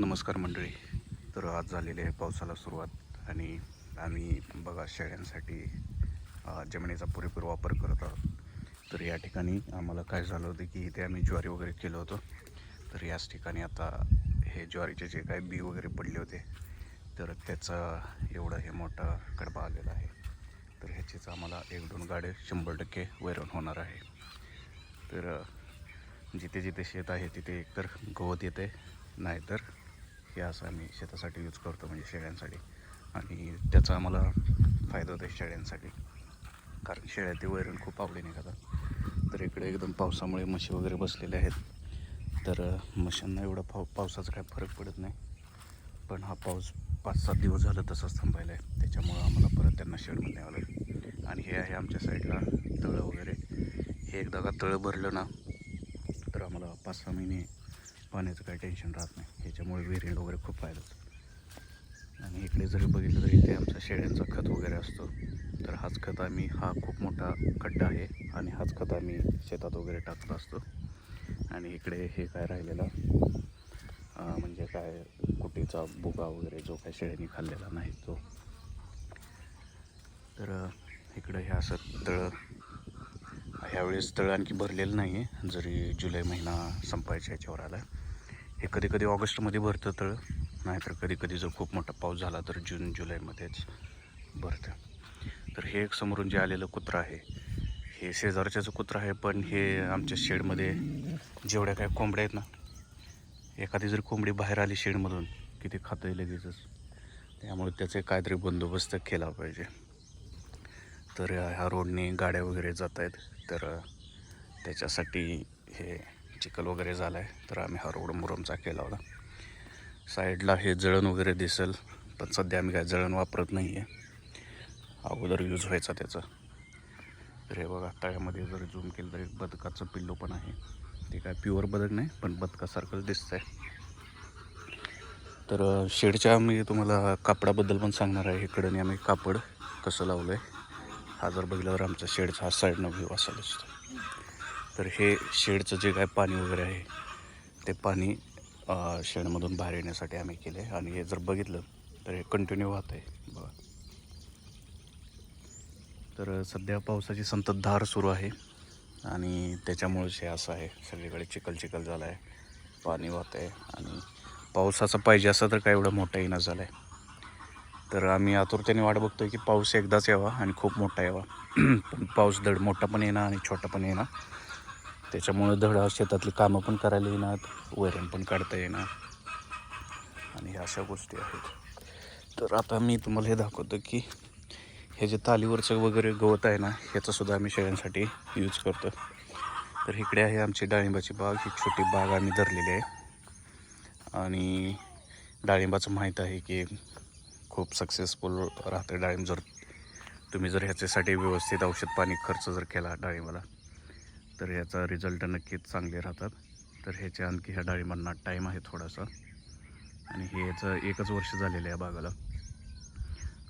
नमस्कार मंडळी. तर आज झालेली आहे पावसाला सुरुवात आणि आम्ही बघा शेळ्यांसाठी जमिनीचा पुरेपूर वापर करत आहोत. तर या ठिकाणी आम्हाला काय झालं होतं की इथे आम्ही ज्वारी वगैरे केलं होतं. तर याच ठिकाणी आता हे ज्वारीचे जे काही बी वगैरे पडले होते तर त्याचा एवढा हे मोठा कडबा आलेला आहे. तर ह्याचीच आम्हाला एक दोन गाडे शंभर टक्के वैरण होणार आहे. तर जिथे जिथे शेत आहे तिथे एकतर गवत येते नाहीतर हे असं आम्ही शेतासाठी यूज करतो म्हणजे शेळ्यांसाठी. आणि त्याचा आम्हाला फायदा होतो शेळ्यांसाठी. कारण शेळ्या ते वैरण खूप आवडीने खातात. तर इकडे एकदम पावसामुळे म्हशी वगैरे बसलेले आहेत. तर अ, म्हशींना एवढा पाव पावसाचा काय फरक पडत नाही. पण हा पाऊस पाच सात दिवस झालं तसंच थांबायला आहे. त्याच्यामुळं आम्हाला परत त्यांना शेडमध्ये न्यावं लागेल. आणि हे आहे आमच्या साईडला तळं वगैरे. हे एकदा का तळं भरलं ना तर आम्हाला पाच सहा महिने पाण्याचं काही टेन्शन राहत नाही. ह्याच्यामुळे विहिरीला वगैरे खूप फायदा होतो. आणि इकडे जरी बघितलं तर इथे आमचा शेळ्यांचा खत वगैरे असतो. तर हाच खत आम्ही हा खूप मोठा खड्डा आहे आणि हाच खत आम्ही शेतात वगैरे टाकत असतो. आणि इकडे हे काय राहिलेलं? म्हणजे काय कुटीचा बुगा वगैरे जो काय शेळ्यांनी खाल्लेला नाही तो. तर इकडं हे असं तळं ह्यावेळेस तळ आणखी भरलेलं नाही आहे जरी जुलै महिना संपायच्या ह्याच्यावर आला. हे कधी कधी ऑगस्टमध्ये भरतं तर नाहीतर कधी कधी जर खूप मोठा पाऊस झाला तर जून जुलैमध्येच भरतं. तर हे एक समोरून जे आलेलं कुत्रं आहे हे शेजारच्याचं कुत्रं आहे पण हे आमच्या शेडमध्ये जेवढ्या काय कोंबड्या आहेत ना एखादी जर कोंबडी बाहेर आली शेडमधून की ते खातं लगेचच त्यामुळे त्याचे काहीतरी बंदोबस्त केला पाहिजे. तर ह्या रोडने गाड्या वगैरे जात आहेत तर त्याच्यासाठी हे चिखल वगैरे झालं आहे तर आम्ही हा रोड मुरमचा केला होता. साईडला हे जळण वगैरे दिसेल पण सध्या आम्ही काय जळण वापरत नाही आहे अगोदर यूज व्हायचा त्याचा. तर हे बघा तळ्यामध्ये जर झूम केलं तर एक बदकाचं पिल्लू पण आहे. ते काय प्युअर बदक नाही पण बदकासारखंच दिसतं आहे तर शेडच्या मी तुम्हाला कापडाबद्दल पण सांगणार आहे. इकडं आम्ही कापड कसं लावलं आहे हा जर बघितला तर आमचा शेडचा हा साईडनं व्ह्यू असा दिसतो तर हे शेडचं जे काय पाणी वगैरे आहे ते पाणी शेडमधून बाहेर येण्यासाठी आम्ही केले आणि हे जर बघितलं तर हे कंटिन्यू वाहत आहे. बघा. तर सध्या पावसाची संततधार सुरू आहे. आणि त्याच्यामुळेच हे असं आहे. सगळीकडे चिखल चिखल झालं आहे पाणी वाहत आहे. आणि पावसाचा पाहिजे असं तर काय एवढं मोठा येणं झालं आहे तर आम्ही आतुरतेने वाट बघतो आहे की पाऊस एकदाच यावा आणि खूप मोठा यावा. पण पाऊस धड मोठा पण येणार आणि छोटा पण येणार. त्याच्यामुळं धड शेतातली कामं पण करायला येणार वैरण पण काढता येणार. आणि ह्या अशा गोष्टी आहेत. तर आता मी तुम्हाला हे दाखवतो की हे जे तालीवरचं वगैरे गवत आहे ना ह्याचंसुद्धा आम्ही शेळ्यांसाठी यूज करतो. तर इकडे आहे आमची डाळिंबाची बाग ही छोटी बाग आम्ही धरलेली आहे. आणि डाळिंबाचं माहीत आहे की खूप सक्सेसफुल राहतं डाळिंब. जर तुम्ही जर ह्याच्यासाठी व्यवस्थित औषध पाणी खर्च जर केला डाळिंबाला तर ह्याचा रिझल्ट नक्कीच चांगले राहतात. तर ह्याच्या आणखी ह्या डाळिंबांना टाईम आहे थोडासा. आणि हे याचं एकच वर्ष झालेलं आहे बागाला.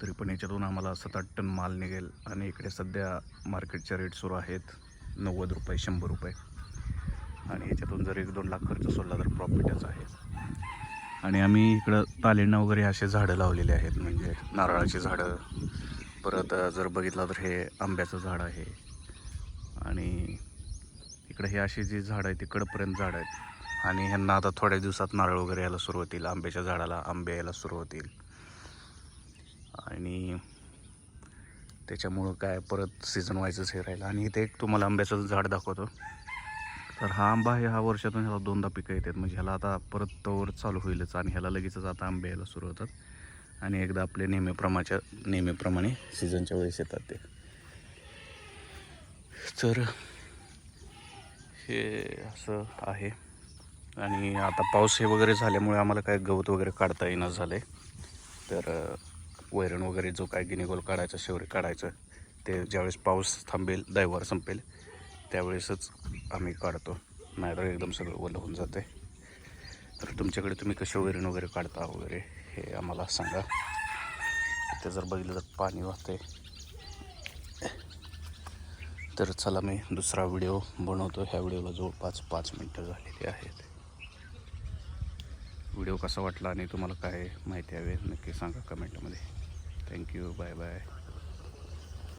तरी पण याच्यातून आम्हाला सात आठ टन माल निघेल आणि इकडे सध्या मार्केटचे रेट सुरू आहेत नव्वद रुपये शंभर रुपये. आणि याच्यातून जर एक दोन लाख खर्च सोडला तर प्रॉफिटच आहे. आणि आम्ही इकडं तालिणं वगैरे असे झाडं लावलेले आहेत म्हणजे नारळाची झाडं. परत जर बघितलं तर हे आंब्याचं झाड आहे. आणि इकडे हे अशी जी झाडं आहेत ती कडपर्यंत झाडं आहेत. आणि ह्यांना आता थोड्या दिवसात नारळ वगैरे यायला सुरू होतील आंब्याच्या झाडाला आंबे यायला सुरू होतील. आणि त्याच्यामुळं काय परत सीझन वाईजच हे राहिलं. आणि इथे एक तुम्हाला आंब्याचं झाड दाखवतो. तर हा आंबा आहे हा वर्षातून ह्याला दोनदा पिकं येतात. म्हणजे ह्याला आता परत तोवर चालू होईलच आणि ह्याला लगेचच आता आंबे यायला सुरू होतात. आणि एकदा आपले नेहमीप्रमाच्या नेहमीप्रमाणे सीझनच्या वेळेस येतात ते. तर हे असं आहे. आणि आता पाऊस हे वगैरे झाल्यामुळे आम्हाला काय गवत वगैरे काढता येणं झालं आहे तर वैरण वगैरे जो काय गिनीगोल काढायचा शेवरी काढायचं ते ज्यावेळेस पाऊस थांबेल दैवार संपेल त्यावेळेसच आम्ही काढतो. नाहीतर एकदम सगळं ओलं होऊन जाते तर तुमच्याकडे तुम्ही कसे वैरण वगैरे काढता वगैरे हे आम्हाला सांगा. ते जर बघितलं तर पाणी वाहते तर चला मी दुसरा व्हिडिओ बनवतो. ह्या व्हिडिओला जवळपास पाच मिनटं झालेली आहेत. व्हिडिओ कसा वाटला आणि तुम्हाला काय माहिती हवी आहे नक्की सांगा कमेंटमध्ये. Thank you bye bye